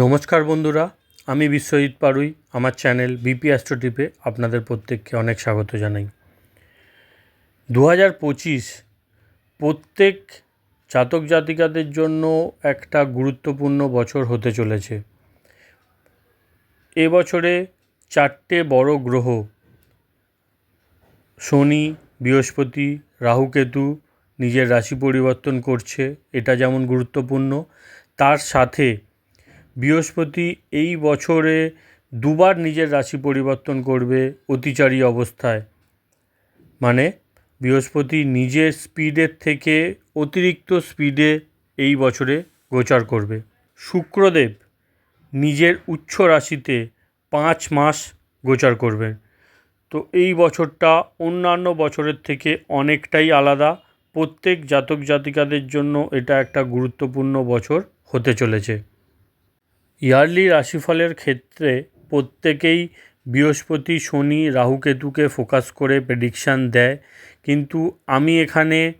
নমস্কার বন্ধুরা, আমি বিশ্বজিৎ পারুই, আমার চ্যানেল বিপি অ্যাস্ট্রোটিপে আপনাদের প্রত্যেককে অনেক স্বাগত জানাই। দু হাজার পঁচিশ প্রত্যেক জাতক জাতিকাদের জন্য একটা গুরুত্বপূর্ণ বছর হতে চলেছে। এ বছরে চারটে বড় গ্রহ, শনি, বৃহস্পতি রাহুকেতু নিজের রাশি পরিবর্তন করছে, এটা যেমন গুরুত্বপূর্ণ, তার সাথে বৃহস্পতি এই বছরে দুবার নিজের রাশি পরিবর্তন করবে অতিচারী অবস্থায়। মানে বৃহস্পতি নিজের স্পিডের থেকে অতিরিক্ত স্পিডে এই বছরে গোচার করবে। শুক্রদেব নিজের উচ্চ রাশিতে পাঁচ মাস গোচার করবেন তো এই বছরটা অন্যান্য বছরের থেকে অনেকটাই আলাদা। প্রত্যেক জাতক জাতিকাদের জন্য এটা একটা গুরুত্বপূর্ণ বছর হতে চলেছে। ইয়ারলি রাশিফলের ক্ষেত্রে প্রত্যেকেই বৃহস্পতি, শনি, রাহুকেতুকে ফোকাস করে প্রেডিকশান দেয়। কিন্তু আমি এখানে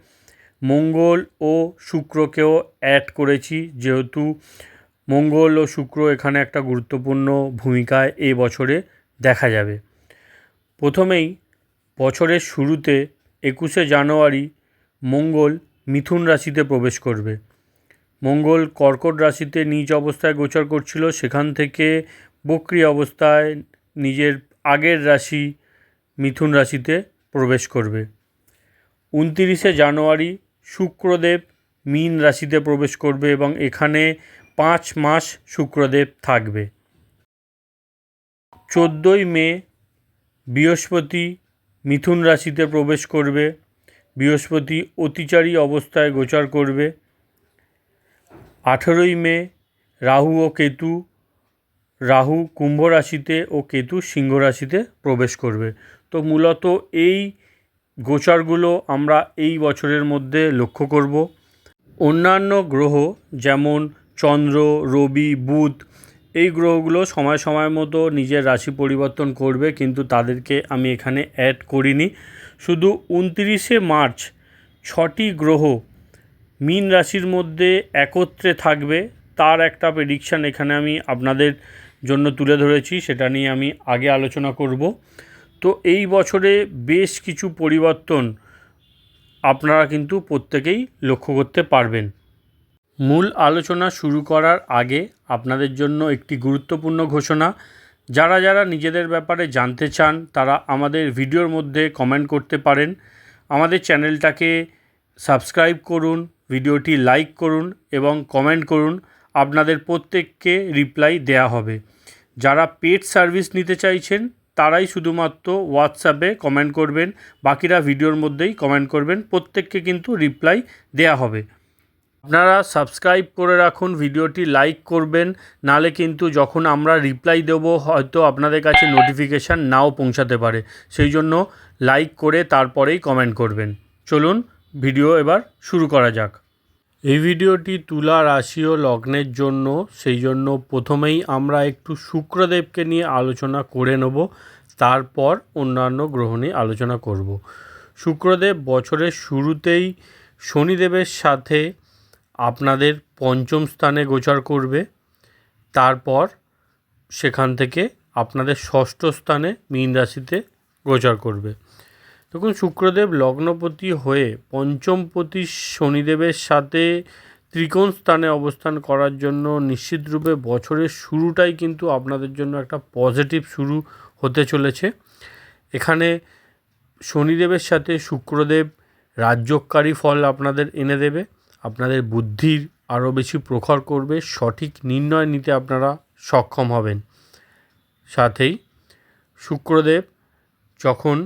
মঙ্গল ও শুক্রকেও অ্যাড করেছি, যেহেতু মঙ্গল ও শুক্র এখানে একটা গুরুত্বপূর্ণ ভূমিকায় এ বছরে দেখা যাবে। প্রথমেই বছরের শুরুতে একুশে জানুয়ারি মঙ্গল মিথুন রাশিতে প্রবেশ করবে। মঙ্গল কর্কট রাশিতে নিজ অবস্থায় গোচর করছিল, সেখান থেকে বক্রি অবস্থায় নিজের আগের রাশি মিথুন রাশিতে প্রবেশ করবে। উনতিরিশে জানুয়ারি শুক্রদেব মীন রাশিতে প্রবেশ করবে এবং এখানে পাঁচ মাস শুক্রদেব থাকবে। চোদ্দোই মে বৃহস্পতি মিথুন রাশিতে প্রবেশ করবে, বৃহস্পতি অতিচারী অবস্থায় গোচর করবে আঠেরোই মে, রাহু ও কেতু, রাহু কুম্ভ রাশিতে ও কেতু সিংহ রাশিতে প্রবেশ করবে। তো মূলত এই গোচরগুলো আমরা এই বছরের মধ্যে লক্ষ্য করব। অন্যান্য গ্রহ যেমন চন্দ্র, রবি, বুধ, এই গ্রহগুলো সময় সময় মতো নিজের রাশি পরিবর্তন করবে, কিন্তু তাদেরকে আমি এখানে অ্যাড করিনি। শুধু উনতিরিশে মার্চ ছটি গ্রহ মীন রাশির মধ্যে একত্রে থাকবে, তার একটা প্রেডিকশান এখানে আমি আপনাদের জন্য তুলে ধরেছি, সেটা নিয়ে আমি আগে আলোচনা করব। তো এই বছরে বেশ কিছু পরিবর্তন আপনারা কিন্তু প্রত্যেকেই লক্ষ্য করতে পারবেন। মূল আলোচনা শুরু করার আগে আপনাদের জন্য একটি গুরুত্বপূর্ণ ঘোষণা। যারা যারা নিজেদের ব্যাপারে জানতে চান, তারা আমাদের ভিডিওর মধ্যে কমেন্ট করতে পারেন। আমাদের চ্যানেলটাকে সাবস্ক্রাইব করুন ভিডিওটি লাইক করুন এবং কমেন্ট করুন। আপনাদের প্রত্যেককে রিপ্লাই দেয়া হবে। যারা পেড সার্ভিস নিতে চাইছেন, তারাই শুধুমাত্র হোয়াটসঅ্যাপে কমেন্ট করবেন। বাকিরা ভিডিওর মধ্যেই কমেন্ট করবেন। প্রত্যেককে কিন্তু রিপ্লাই দেয়া হবে। আপনারা সাবস্ক্রাইব করে রাখুন, ভিডিওটি লাইক করবেন। নালে কিন্তু যখন আমরা রিপ্লাই দেব, হয়তো আপনাদের কাছে নোটিফিকেশান নাও পৌঁছাতে পারে। সেই জন্য লাইক করে তারপরেই কমেন্ট করবেন। চলুন ভিডিও এবার শুরু করা যাক। এই ভিডিওটি তুলা রাশি ও লগ্নের জন্য, সেই জন্য প্রথমেই আমরা একটু শুক্রদেবকে নিয়ে আলোচনা করে নেব, তারপর অন্যান্য গ্রহ নিয়ে আলোচনা করব। শুক্রদেব বছরের শুরুতেই শনিদেবের সাথে আপনাদের পঞ্চম স্থানে গোচর করবে, তারপর সেখান থেকে আপনাদের ষষ্ঠ স্থানে মীন রাশিতে গোচর করবে। তখন শুক্রদেব লগ্নপতি হয়ে পঞ্চমপতি শনিদেবের সাথে ত্রিকোণ স্থানে অবস্থান করার জন্য নিশ্চিতরূপে বছরের শুরুটাই কিন্তু আপনাদের জন্য একটা পজিটিভ শুরু হতে চলেছে। এখানে শনিদেবের সাথে শুক্রদেব রাজ্যকারী ফল আপনাদের এনে দেবে। আপনাদের বুদ্ধির আরও বেশি প্রখর করবে। সঠিক নির্ণয় নিতে আপনারা সক্ষম হবেন। সাথেই শুক্রদেব যখন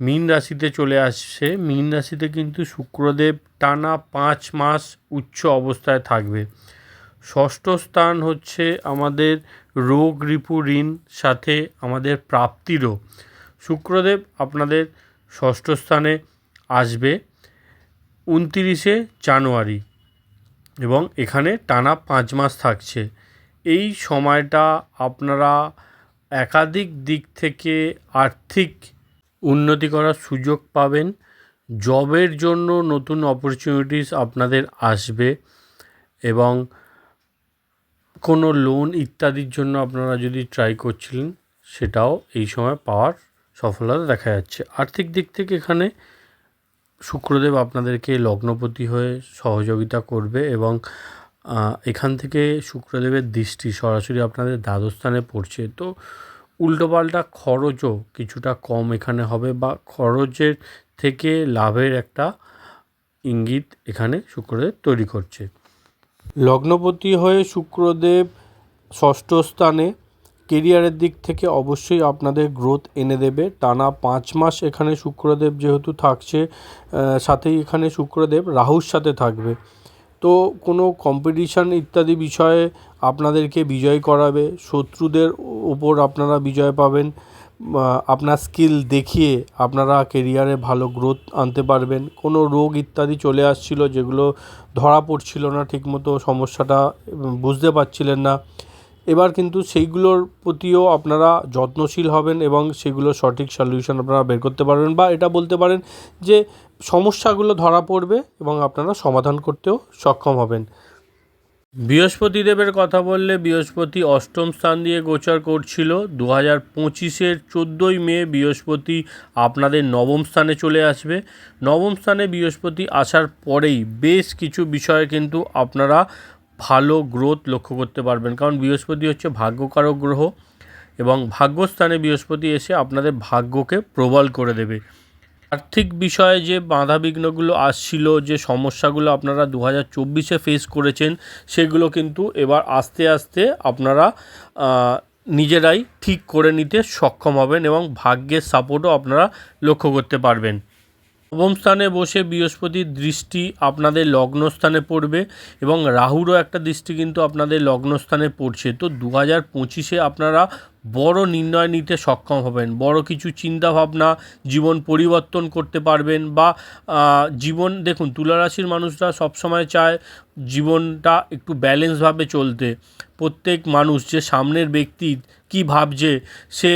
মীন রাশিতে চলে আসছে। মীন রাশিতে কিন্তু শুক্রদেব টানা পাঁচ মাস উচ্চ অবস্থায় থাকবে। ষষ্ঠ স্থান হচ্ছে আমাদের রোগ রিপু ঋণ, সাথে আমাদের প্রাপ্তিরও শুক্রদেব আপনাদের ষষ্ঠ স্থানে আসবে উনতিরিশে জানুয়ারি এবং এখানে টানা পাঁচ মাস থাকছে। এই সময়টা আপনারা একাধিক দিক থেকে আর্থিক উন্নতি করার সুযোগ পাবেন। জবের জন্য নতুন অপরচুনিটিস আপনাদের আসবে এবং কোনো লোন ইত্যাদির জন্য আপনারা যদি ট্রাই করছিলেন, সেটাও এই সময় পাওয়ার সফলতা দেখা যাচ্ছে। আর্থিক দিক থেকে এখানে শুক্রদেব আপনাদেরকে লগ্নপতি হয়ে সহযোগিতা করবে এবং এখান থেকে শুক্রদেবের দৃষ্টি সরাসরি আপনাদের দ্বাদশ স্থানে পড়ছে। তো উল্টোপাল্টা খরচও কিছুটা কম এখানে হবে বা খরচের থেকে লাভের একটা ইঙ্গিত এখানে শুক্রদেব তৈরি করছে। লগ্নপতি হয়ে শুক্রদেব ষষ্ঠ স্থানে কেরিয়ারের দিক থেকে অবশ্যই আপনাদের গ্রোথ এনে দেবে। টানা পাঁচ মাস এখানে শুক্রদেব যেহেতু থাকছে সাথেই এখানে শুক্রদেব রাহুর সাথে থাকবে। তো কোনো কম্পিটিশান ইত্যাদি বিষয়ে আপনাদেরকে বিজয় করাবে, শত্রুদের ওপর আপনারা বিজয় পাবেন আপনার স্কিল দেখিয়ে আপনারা কেরিয়ারে ভালো গ্রোথ আনতে পারবেন। কোনো রোগ ইত্যাদি চলে আসছিল যেগুলো ধরা পড়ছিল না, ঠিকমতো সমস্যাটা বুঝতে পারছিলেন না। এবার কিন্তু সেইগুলোর প্রতিও আপনারা যত্নশীল হবেন এবং সেগুলো সঠিক সলিউশন আপনারা বের করতে পারবেন বা এটা বলতে পারেন যে সমস্যাগুলো ধরা পড়বে এবং আপনারা সমাধান করতেও সক্ষম হবেন। বৃহস্পতি দেবের কথা বললে বৃহস্পতি অষ্টম স্থান দিয়ে গোচর করছিল। দু হাজার পঁচিশের চোদ্দোই মে বৃহস্পতি আপনাদের নবম স্থানে চলে আসবে। নবম স্থানে বৃহস্পতি আসার পরেই বেশ কিছু বিষয়ে কিন্তু আপনারা ভালো গ্রোথ লক্ষ্য করতে পারবেন। কারণ বৃহস্পতি হচ্ছে ভাগ্যকারক গ্রহ এবং ভাগ্যস্থানে বৃহস্পতি এসে আপনাদের ভাগ্যকে প্রবল করে দেবে। আর্থিক বিষয়ে যে বাধা বিঘ্নগুলো আসছিল, যে সমস্যাগুলো আপনারা দু হাজার চব্বিশে ফেস করেছেন, সেগুলো কিন্তু এবার আস্তে আস্তে আপনারা নিজেরাই ঠিক করে নিতে সক্ষম হবেন এবং ভাগ্যের সাপোর্টও আপনারা লক্ষ্য করতে পারবেন। নবম স্থানে বসে বৃহস্পতির দৃষ্টি আপনাদের লগ্নস্থানে পড়বে এবং রাহুরও একটা দৃষ্টি কিন্তু আপনাদের লগ্নস্থানে পড়ছে। তো দু হাজার পঁচিশে আপনারা বড় নির্ণয় নিতে সক্ষম হবেন। বড় কিছু চিন্তা ভাবনা জীবন পরিবর্তন করতে পারবেন বা জীবন, দেখুন তুলা রাশির মানুষরা সবসময় চায় জীবনটা একটু ব্যালেন্সভাবে চলতে। প্রত্যেক মানুষ যে সামনের ব্যক্তি কী ভাবছে, সে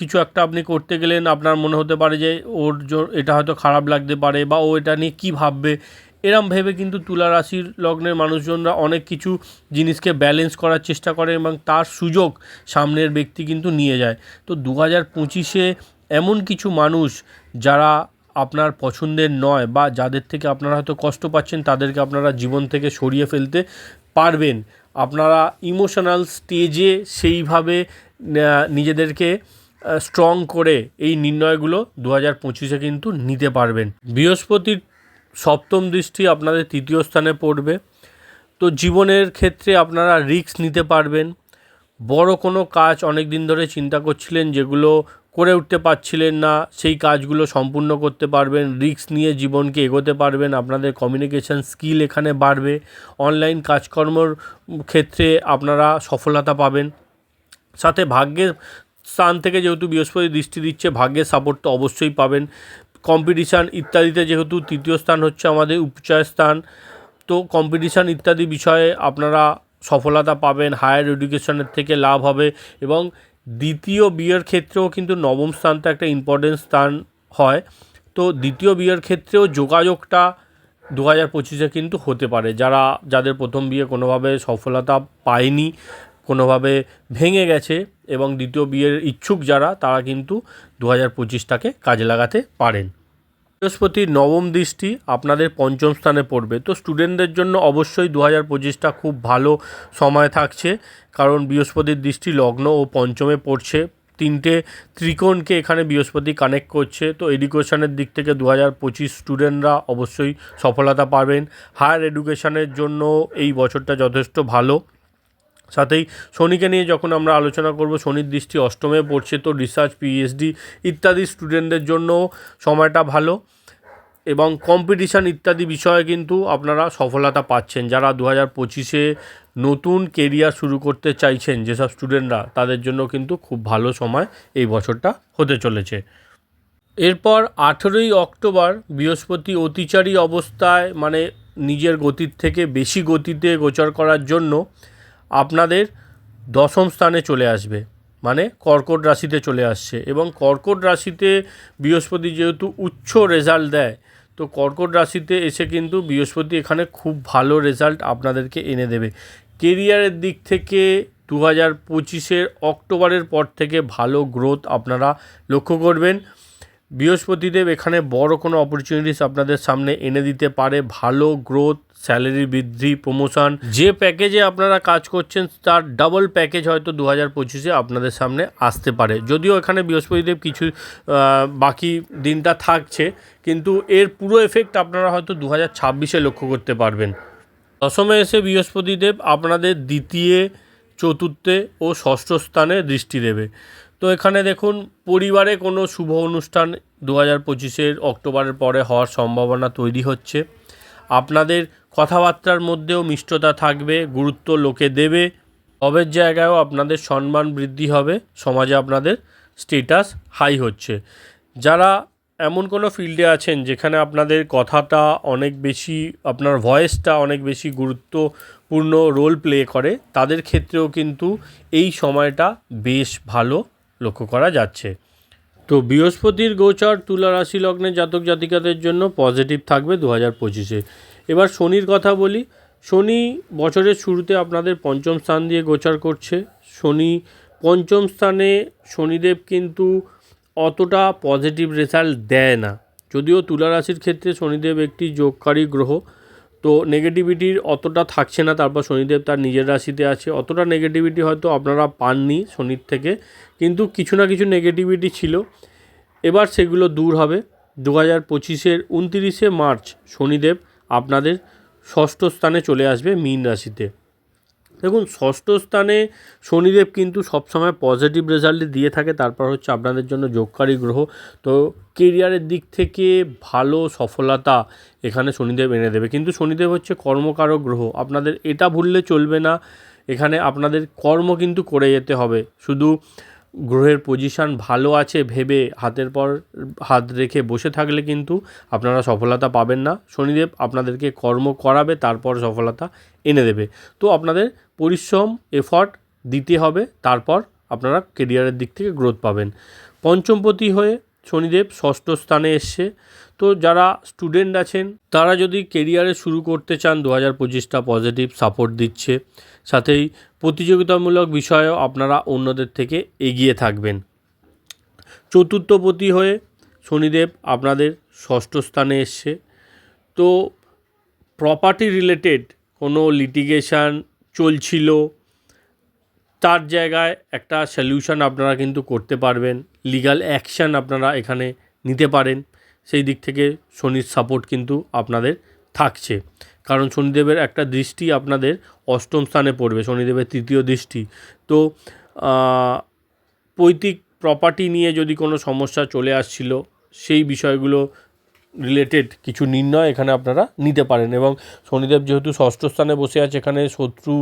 কিছু একটা আপনি করতে গেলেন, আপনার মনে হতে পারে যে ওর এটা হয়তো খারাপ লাগতে পারে বা ও এটা নিয়ে কী ভাববে। এরম ভেবে কিন্তু তুলা রাশির লগ্নের মানুষজনরা অনেক কিছু জিনিসকে ব্যালেন্স করার চেষ্টা করে এবং তার সুযোগ সামনের ব্যক্তি কিন্তু নিয়ে যায়। তো দু হাজার পঁচিশে এমন কিছু মানুষ যারা আপনার পছন্দের নয় বা যাদের থেকে আপনারা হয়তো কষ্ট পাচ্ছেন, তাদেরকে আপনারা জীবন থেকে সরিয়ে ফেলতে পারবেন। আপনারা ইমোশনাল স্টেজে সেইভাবে নিজেদেরকে স্ট্রং করে এই নির্ণয়গুলো দু হাজার পঁচিশে কিন্তু নিতে পারবেন। বৃহস্পতির সপ্তম দৃষ্টি আপনাদের তৃতীয় স্থানে পড়বে। তো জীবনের ক্ষেত্রে আপনারা রিস্ক নিতে পারবেন। বড় কোনো কাজ অনেক দিন ধরে চিন্তা করছিলেন যেগুলো করে উঠতে পারছিলেন না, সেই কাজগুলো সম্পূর্ণ করতে পারবেন রিস্ক নিয়ে জীবনকে এগোতে পারবেন, আপনাদের কমিউনিকেশান স্কিল এখানে বাড়বে অনলাইন কাজকর্মর ক্ষেত্রে আপনারা সফলতা পাবেন। সাথে ভাগ্যের স্থান থেকে যেহেতু বৃহস্পতি দৃষ্টি দিচ্ছে, ভাগ্যের সাপোর্ট তো অবশ্যই পাবেন। কম্পিটিশান ইত্যাদিতে যেহেতু তৃতীয় স্থান হচ্ছে আমাদের উপচয় স্থান, তো কম্পিটিশান ইত্যাদি বিষয়ে আপনারা সফলতা পাবেন হায়ার এডুকেশনের থেকে লাভ হবে এবং দ্বিতীয় বিয়ের ক্ষেত্রেও কিন্তু নবম স্থানটা একটা ইম্পর্টেন্ট স্থান হয়। তো দ্বিতীয় বিয়ের ক্ষেত্রেও যোগাযোগটা দু হাজার পঁচিশে কিন্তু হতে পারে। যারা, যাদের প্রথম বিয়ে কোনোভাবে সফলতা পায়নি কোনোভাবে ভেঙে গেছে এবং দ্বিতীয় বিয়ের ইচ্ছুক যারা, তারা কিন্তু দু হাজার পঁচিশটাকে কাজে লাগাতে পারেন। বৃহস্পতির নবম দৃষ্টি আপনাদের পঞ্চম স্থানে পড়বে। তো স্টুডেন্টদের জন্য অবশ্যই দু হাজার পঁচিশটা খুব ভালো সময় থাকছে, কারণ বৃহস্পতির দৃষ্টি লগ্ন ও পঞ্চমে পড়ছে। তিনটে ত্রিকোণকে এখানে বৃহস্পতি কানেক্ট করছে। তো এডুকেশনের দিক থেকে দু হাজার পঁচিশ স্টুডেন্টরা অবশ্যই সফলতা পাবেন। হায়ার এডুকেশনের জন্য এই বছরটা যথেষ্ট ভালো। সাথেই শনিকে নিয়ে যখন আমরা আলোচনা করব, শনির দৃষ্টি অষ্টমে পড়ছে তো রিসার্চ পিএইচডি ইত্যাদি স্টুডেন্টদের জন্য সময়টা ভালো এবং কম্পিটিশান ইত্যাদি বিষয়ে কিন্তু আপনারা সফলতা পাচ্ছেন। যারা দু হাজার পঁচিশে নতুন কেরিয়ার শুরু করতে চাইছেন, যেসব স্টুডেন্টরা তাদের জন্য কিন্তু খুব ভালো সময় এই বছরটা হতে চলেছে। এরপর আঠেরোই অক্টোবর বৃহস্পতি অতিচারী অবস্থায় মানে নিজের গতির থেকে বেশি গতিতে গোচর করার জন্য আপনাদের দশম স্থানে চলে আসবে। মানে কর্কট রাশিতে চলে আসছে এবং কর্কট রাশিতে বৃহস্পতি যেহেতু উচ্চ রেজাল্ট দেয়, তো কর্কট রাশিতে এসে কিন্তু বৃহস্পতি এখানে খুব ভালো রেজাল্ট আপনাদেরকে এনে দেবে। কেরিয়ারের দিক থেকে দু হাজার পঁচিশের অক্টোবরের পর থেকে ভালো গ্রোথ আপনারা লক্ষ্য করবেন। বৃহস্পতিদেব এখানে বড় কোনো অপরচুনিটিস আপনাদের সামনে এনে দিতে পারে। ভালো গ্রোথ স্যালারি বৃদ্ধি প্রমোশন যে প্যাকেজে আপনারা কাজ করছেন, তার ডাবল প্যাকেজ হয়তো দু হাজার পঁচিশে আপনাদের সামনে আসতে পারে। যদিও এখানে বৃহস্পতিদেব কিছু বাকি দিনটা থাকছে, কিন্তু এর পুরো এফেক্ট আপনারা হয়তো দু হাজার ছাব্বিশে লক্ষ্য করতে পারবেন। দশমে এসে বৃহস্পতিদেব আপনাদের দ্বিতীয়, চতুর্থে ও ষষ্ঠ স্থানে দৃষ্টি দেবে। তো এখানে দেখুন, পরিবারে কোনো শুভ অনুষ্ঠান দু হাজার পঁচিশের অক্টোবরের পরে হওয়ার সম্ভাবনা তৈরি হচ্ছে। আপনাদের কথাবার্তার মধ্যেও মিষ্টতা থাকবে, গুরুত্ব লোকে দেবে জবের জায়গায়ও আপনাদের সম্মান বৃদ্ধি হবে, সমাজে আপনাদের স্টেটাস হাই হচ্ছে। যারা এমন কোনো ফিল্ডে আছেন যেখানে আপনাদের কথাটা অনেক বেশি, আপনার ভয়েসটা অনেক বেশি গুরুত্বপূর্ণ রোল প্লে করে, তাদের ক্ষেত্রেও কিন্তু এই সময়টা বেশ ভালো লক্ষ্য করা যাচ্ছে। তো বৃহস্পতির গোচর তুলা রাশি লগ্নের জাতক জাতিকাদের জন্য পজিটিভ থাকবে দু হাজার পঁচিশে। এবার শনির কথা বলি। শনি বছরের শুরুতে আপনাদের পঞ্চম স্থান দিয়ে গোচর করছে। শনি পঞ্চম স্থানে শনিদেব কিন্তু অতটা পজিটিভ রেজাল্ট দেয় না। যদিও তুলা রাশির ক্ষেত্রে শনিদেব একটি যোগকারী গ্রহ, তো নেগেটিভিটির অতটা থাকছে না। তারপর শনিদেব তার নিজের রাশিতে আছে। অতটা নেগেটিভিটি হয়তো আপনারা পাননি শনির থেকে, কিন্তু কিছু না কিছু নেগেটিভিটি ছিল। এবার সেগুলো দূর হবে। দু হাজার পঁচিশের উনতিরিশে মার্চ শনিদেব আপনাদের ষষ্ঠ স্থানে চলে আসবে মীন রাশিতে। দেখুন, ষষ্ঠ স্থানে শনিদেব কিন্তু সবসময় পজিটিভ রেজাল্ট দিয়ে থাকে, তারপর হচ্ছে আপনাদের জন্য যোগকারী গ্রহ। তো কেরিয়ারের দিক থেকে ভালো সফলতা এখানে শনিদেব এনে দেবে। কিন্তু শনিদেব হচ্ছে কর্মকারক গ্রহ, আপনাদের এটা ভুললে চলবে না। এখানে আপনাদের কর্ম কিন্তু করে যেতে হবে। শুধু গ্রহের পজিশান ভালো আছে ভেবে হাতের পর হাত রেখে বসে থাকলে কিন্তু আপনারা সফলতা পাবেন না। শনিদেব আপনাদেরকে কর্ম করাবে, তারপর সফলতা এনে দেবে। তো আপনাদের পরিশ্রম এফর্ট দিতে হবে, তারপর আপনারা কেরিয়ারের দিক থেকে গ্রোথ পাবেন। পঞ্চমপতি হয়ে শনিদেব ষষ্ঠ স্থানে এসছে। তো যারা স্টুডেন্ট আছেন, তারা যদি কেরিয়ারে শুরু করতে চান, দু হাজার পঁচিশটা পজিটিভ সাপোর্ট দিচ্ছে। সাথেই প্রতিযোগিতামূলক বিষয়েও আপনারা অন্যদের থেকে এগিয়ে থাকবেন। চতুর্থপতি হয়ে শনিদেব আপনাদের ষষ্ঠ স্থানে এসছে। তো প্রপার্টি রিলেটেড কোনো লিটিগেশন চলছিল তার জায়গায় একটা সলিউশন আপনারা কিন্তু করতে পারবেন। লিগ্যাল অ্যাকশান আপনারা এখানে নিতে পারেন। সেই দিক থেকে শনির সাপোর্ট কিন্তু আপনাদের থাকছে। কারণ শনিদেবের একটা দৃষ্টি আপনাদের অষ্টম স্থানে পড়বে, শনিদেবের তৃতীয় দৃষ্টি। তো পৈতৃক প্রপার্টি নিয়ে যদি কোনো সমস্যা চলে আসছিল, সেই বিষয়গুলো রিলেটেড কিছু নির্ণয় এখানে আপনারা নিতে পারেন এবং শনিদেব যেহেতু ষষ্ঠ স্থানে বসে আছে, এখানে শত্রু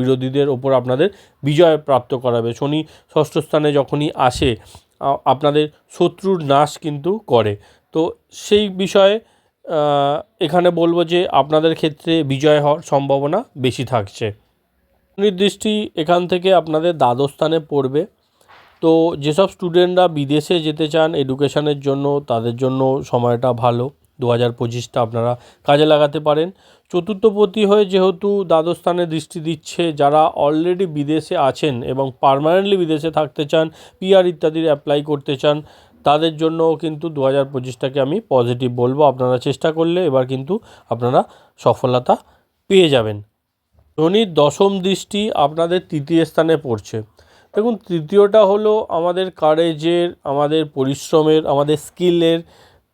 বিরোধীদের ওপর আপনাদের বিজয় প্রাপ্ত করাবে। শনি ষষ্ঠ স্থানে যখনই আসে আপনাদের শত্রুর নাশ কিন্তু করে। তো সেই বিষয়ে এখানে বলব যে আপনাদের ক্ষেত্রে বিজয় হওয়ার সম্ভাবনা বেশি থাকছে। শনির দৃষ্টি এখান থেকে আপনাদের দ্বাদশ স্থানে পড়বে। তো যেসব স্টুডেন্টরা বিদেশে যেতে চান এডুকেশনের জন্য, তাদের জন্য সময়টা ভালো। দু হাজার পঁচিশটা আপনারা কাজে লাগাতে পারেন। চতুর্থপতি হয়ে যেহেতু দ্বাদশ স্থানে দৃষ্টি দিচ্ছে, যারা অলরেডি বিদেশে আছেন এবং পার্মানেন্টলি বিদেশে থাকতে চান পিআর ইত্যাদির অ্যাপ্লাই করতে চান, তাদের জন্যও কিন্তু দু হাজার পঁচিশটাকে আমি পজিটিভ বলব। আপনারা চেষ্টা করলে এবার কিন্তু আপনারা সফলতা পেয়ে যাবেন। শনির দশম দৃষ্টি আপনাদের তৃতীয় স্থানে পড়ছে। দেখুন, তৃতীয়টা হলো আমাদের কারেজের আমাদের পরিশ্রমের, আমাদের স্কিলের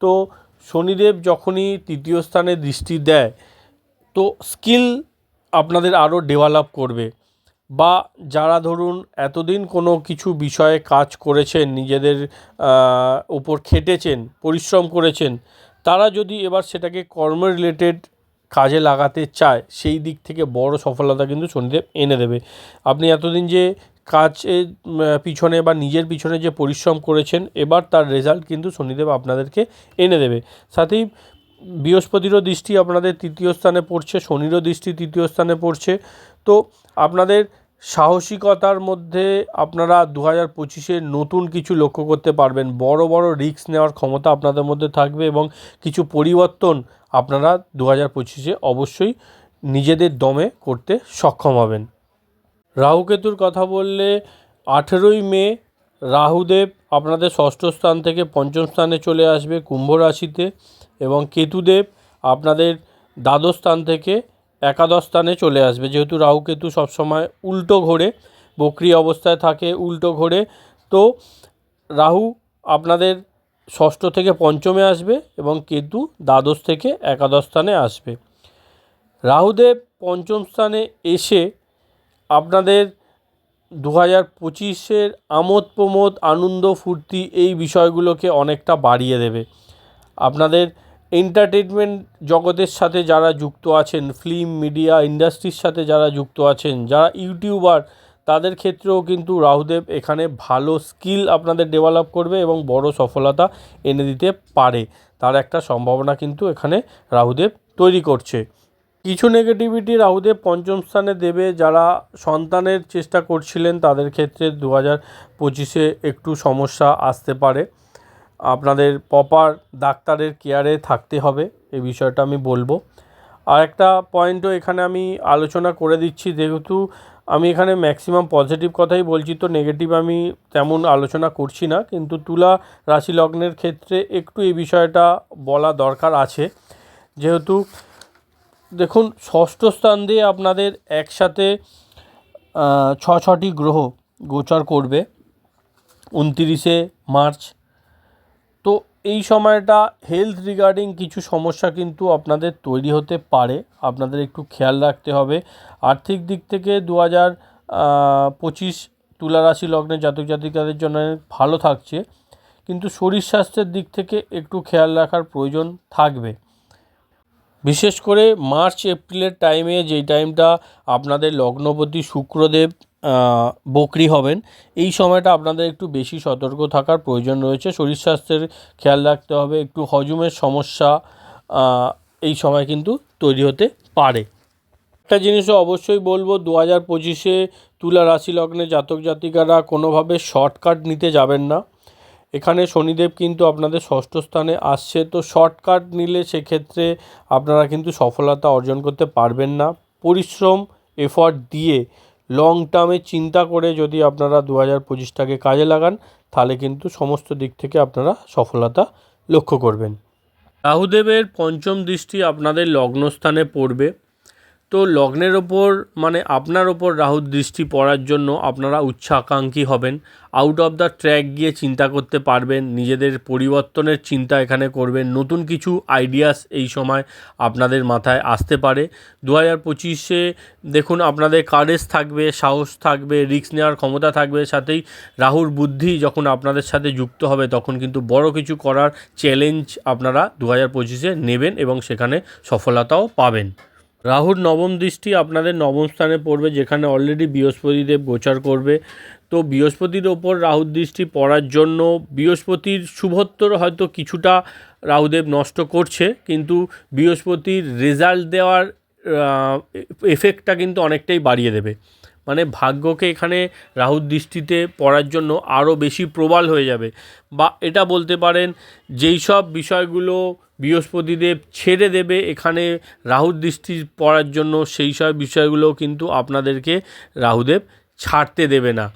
তো শনিদেব যখনই তৃতীয় স্থানে দৃষ্টি দেয়, তো স্কিল আপনাদের আরও ডেভেলপ করবে। বা যারা ধরুন এতদিন কোনো কিছু বিষয়ে কাজ করেছেন, নিজেদের উপর খেটেছেন, পরিশ্রম করেছেন, তারা যদি এবার সেটাকে কর্ম রিলেটেড কাজে লাগাতে চায়, সেই দিক থেকে বড় সফলতা কিন্তু শনিদেব এনে দেবে। আপনি এতদিন যে কাজের পিছনে বা নিজের পিছনে যে পরিশ্রম করেছেন, এবার তার রেজাল্ট কিন্তু শনিদেব আপনাদেরকে এনে দেবে। সাথেই বৃহস্পতিরও দৃষ্টি আপনাদের তৃতীয় স্থানে পড়ছে, শনিরও দৃষ্টি তৃতীয় স্থানে পড়ছে। তো আপনাদের সাহসিকতার মধ্যে আপনারা দু হাজার পঁচিশে নতুন কিছু লক্ষ্য করতে পারবেন। বড় বড় রিস্ক নেওয়ার ক্ষমতা আপনাদের মধ্যে থাকবে এবং কিছু পরিবর্তন আপনারা দু হাজার পঁচিশে অবশ্যই নিজেদের দমে করতে সক্ষম হবেন। রাহুকেতুর কথা বললে আঠেরোই মে রাহুদেব আপনাদের ষষ্ঠ স্থান থেকে পঞ্চম স্থানে চলে আসবে কুম্ভ রাশিতে এবং কেতুদেব আপনাদের দ্বাদশ স্থান থেকে একাদশ স্থানে চলে আসবে। যেহেতু রাহু কেতু সবসময় উল্টো ঘোরে, বক্রি অবস্থায় থাকে উল্টো ঘোরে, তো রাহু আপনাদের ষষ্ঠ থেকে পঞ্চমে আসবে এবং কেতু দ্বাদশ থেকে একাদশ স্থানে আসবে। রাহুদেব পঞ্চম স্থানে এসে আপনাদের দু হাজার পঁচিশের আমোদ প্রমোদ আনন্দ ফুর্তি এই বিষয়গুলোকে অনেকটা বাড়িয়ে দেবে। আপনাদের এন্টারটেনমেন্ট জগতের সাথে যারা যুক্ত আছেন ফিল্ম মিডিয়া ইন্ডাস্ট্রির সাথে যারা যুক্ত আছেন, যারা ইউটিউবার তাদের ক্ষেত্রেও কিন্তু রাহুদেব এখানে ভালো স্কিল আপনাদের ডেভেলপ করবে এবং বড় সফলতা এনে দিতে পারে। তার একটা সম্ভাবনা কিন্তু এখানে রাহুদেব তৈরি করছে। কিছু নেগেটিভিটি রাহুদেব পঞ্চম স্থানে দেবে যারা সন্তানের চেষ্টা করছিলেন, তাদের ক্ষেত্রে দু হাজার পঁচিশে একটু সমস্যা আসতে পারে। আপনাদের প্রপার ডাক্তারের কেয়ারে থাকতে হবে এই বিষয়টা আমি বলব। আর একটা পয়েন্টও এখানে আমি আলোচনা করে দিচ্ছি, যেহেতু আমি এখানে ম্যাক্সিমাম পজিটিভ কথাই বলছি, তো নেগেটিভ আমি তেমন আলোচনা করছি না। কিন্তু তুলা রাশি লগ্নের ক্ষেত্রে একটু এই বিষয়টা বলা দরকার আছে। যেহেতু দেখুন, ষষ্ঠ স্থান দিয়ে আপনাদের একসাথে ছ, ছটি গ্রহ গোচর করবে। উনতিরিশে মার্চ। তো এই সময়টা হেলথ রিগার্ডিং কিছু সমস্যা কিন্তু আপনাদের তৈরি হতে পারে। আপনাদের একটু খেয়াল রাখতে হবে। আর্থিক দিক থেকে দু হাজার পঁচিশ তুলা রাশি লগ্নের জাতক জাতিকাদের জন্য ভালো থাকছে। কিন্তু শরীর স্বাস্থ্যের দিক থেকে একটু খেয়াল রাখার প্রয়োজন থাকবে। বিশেষ করে মার্চ, এপ্রিলের টাইমে যেই টাইমটা আপনাদের লগ্নপতি শুক্রদেব বকরি হবেন, এই সময়টা আপনাদের একটু বেশি সতর্ক থাকার প্রয়োজন রয়েছে। শরীর স্বাস্থ্যের খেয়াল রাখতে হবে, একটু হজমের সমস্যা এই সময় কিন্তু তৈরি হতে পারে। একটা জিনিসও অবশ্যই বলব দু হাজার পঁচিশে তুলা রাশি লগ্নে জাতক জাতিকারা কোনোভাবে শর্টকাট নিতে যাবেন না। এখানে শনিদেব কিন্তু আপনাদের ষষ্ঠ স্থানে আসছে। তো শর্টকাট নিলে সেক্ষেত্রে আপনারা কিন্তু সফলতা অর্জন করতে পারবেন না। পরিশ্রম এফর্ট দিয়ে লং টার্মে চিন্তা করে যদি আপনারা দু হাজার পঁচিশটাকে কাজে লাগান, তাহলে কিন্তু সমস্ত দিক থেকে আপনারা সফলতা লক্ষ্য করবেন। রাহুদেবের পঞ্চম দৃষ্টি আপনাদের লগ্নস্থানে পড়বে। তো লগ্নের ওপর মানে আপনার ওপর রাহুর দৃষ্টি পড়ার জন্য আপনারা উচ্চাকাঙ্ক্ষী হবেন। আউট অফ দ্য ট্র্যাক গিয়ে চিন্তা করতে পারবেন, নিজেদের পরিবর্তনের চিন্তা এখানে করবেন, নতুন কিছু আইডিয়াস এই সময় আপনাদের মাথায় আসতে পারে। দু হাজার পঁচিশে দেখুন, আপনাদের কারেজ থাকবে, সাহস থাকবে রিস্ক নেওয়ার ক্ষমতা থাকবে, সাথেই রাহুর বুদ্ধি যখন আপনাদের সাথে যুক্ত হবে, তখন কিন্তু বড় কিছু করার চ্যালেঞ্জ আপনারা দু হাজার পঁচিশে নেবেন এবং সেখানে সফলতাও পাবেন। রাহুর নবম দৃষ্টি আপনাদের নবম স্থানে পড়বে, যেখানে অলরেডি বৃহস্পতিদেব গোচার করবে। তো বৃহস্পতির ওপর রাহুর দৃষ্টি পড়ার জন্য বৃহস্পতির শুভত্বর হয়তো কিছুটা রাহুদেব নষ্ট করছে, কিন্তু বৃহস্পতির রেজাল্ট দেওয়ার এফেক্টটা কিন্তু অনেকটাই বাড়িয়ে দেবে। মানে ভাগ্যকে এখানে রাহুর দৃষ্টিতে পড়ার জন্য আরও বেশি প্রবাল হয়ে যাবে। বা এটা বলতে পারেন, যেই সব বিষয়গুলো বৃহস্পতিদেব ছেড়ে দেবে এখানে রাহুর দৃষ্টি পড়ার জন্য, সেই সব বিষয়গুলো কিন্তু আপনাদেরকে রাহুদেব ছাড়তে দেবে না।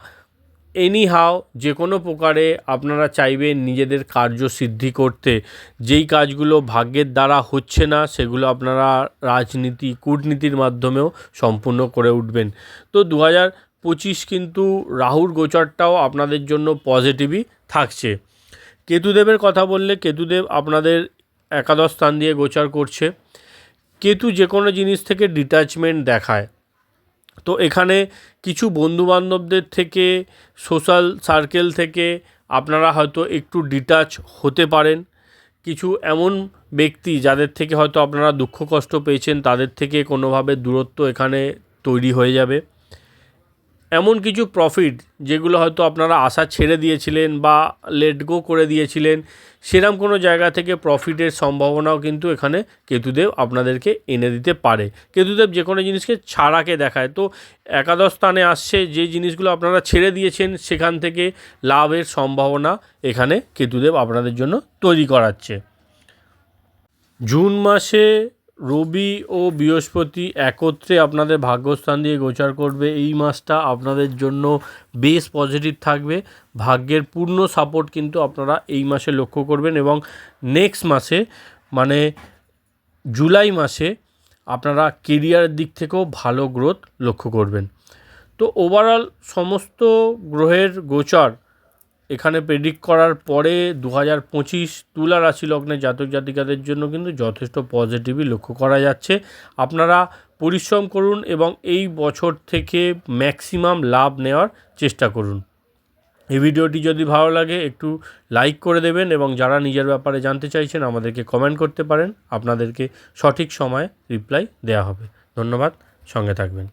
এনি হাও যে কোনো প্রকারে আপনারা চাইবেন নিজেদের কার্যসিদ্ধি করতে। যেই কাজগুলো ভাগ্যের দ্বারা হচ্ছে না, সেগুলো আপনারা রাজনীতি, কূটনীতির মাধ্যমেও সম্পূর্ণ করে উঠবেন। তো দু হাজার পঁচিশ কিন্তু রাহুর গোচরটাও আপনাদের জন্য পজিটিভই থাকছে। কেতুদেবের কথা বললে কেতুদেব আপনাদের একাদশ স্থান দিয়ে গোচার করছে। কেতু যে কোনো জিনিস থেকে ডিট্যাচমেন্ট দেখায়। তো এখানে কিছু বন্ধুবান্ধবদের থেকে সোশ্যাল সার্কেল থেকে আপনারা হয়তো একটু ডিটাচ হতে পারেন। কিছু এমন ব্যক্তি যাদের থেকে হয়তো আপনারা দুঃখ কষ্ট পেয়েছেন, তাদের থেকে কোনোভাবে দূরত্ব এখানে তৈরি হয়ে যাবে। এমন কিছু প্রফিট যেগুলো হয়তো আপনারা আশা ছেড়ে দিয়েছিলেন বা লেট গো করে দিয়েছিলেন, সেরম কোনো জায়গা থেকে প্রফিটের সম্ভাবনাও কিন্তু এখানে কেতুদেব আপনাদেরকে এনে দিতে পারে। কেতুদেব যে কোনো জিনিসকে ছাড়াকে দেখায়। তো একাদশ স্থানে আসছে, যে জিনিসগুলো আপনারা ছেড়ে দিয়েছেন, সেখান থেকে লাভের সম্ভাবনা এখানে কেতুদেব আপনাদের জন্য তৈরি করাচ্ছে। জুন মাসে রবি ও বৃহস্পতি একত্রে আপনাদের ভাগ্যস্থান দিয়ে গোচার করবে। এই মাসটা আপনাদের জন্য বেশ পজিটিভ থাকবে। ভাগ্যের পূর্ণ সাপোর্ট কিন্তু আপনারা এই মাসে লক্ষ্য করবেন এবং নেক্সট মাসে মানে জুলাই মাসে আপনারা কেরিয়ারের দিক থেকেও ভালো গ্রোথ লক্ষ্য করবেন। তো ওভারঅল সমস্ত গ্রহের গোচার এখানে প্রেডিক্ট করার পরে দু হাজার পঁচিশ তুলা রাশি লগ্নের জাতক জাতিকাদের জন্য কিন্তু যথেষ্ট পজিটিভই লক্ষ্য করা যাচ্ছে। আপনারা পরিশ্রম করুন এবং এই বছর থেকে ম্যাক্সিমাম লাভ নেওয়ার চেষ্টা করুন। এই ভিডিওটি যদি ভালো লাগে, একটু লাইক করে দেবেন এবং যারা নিজের ব্যাপারে জানতে চাইছেন, আমাদেরকে কমেন্ট করতে পারেন। আপনাদেরকে সঠিক সময়ে রিপ্লাই দেওয়া হবে। ধন্যবাদ, সঙ্গে থাকবেন।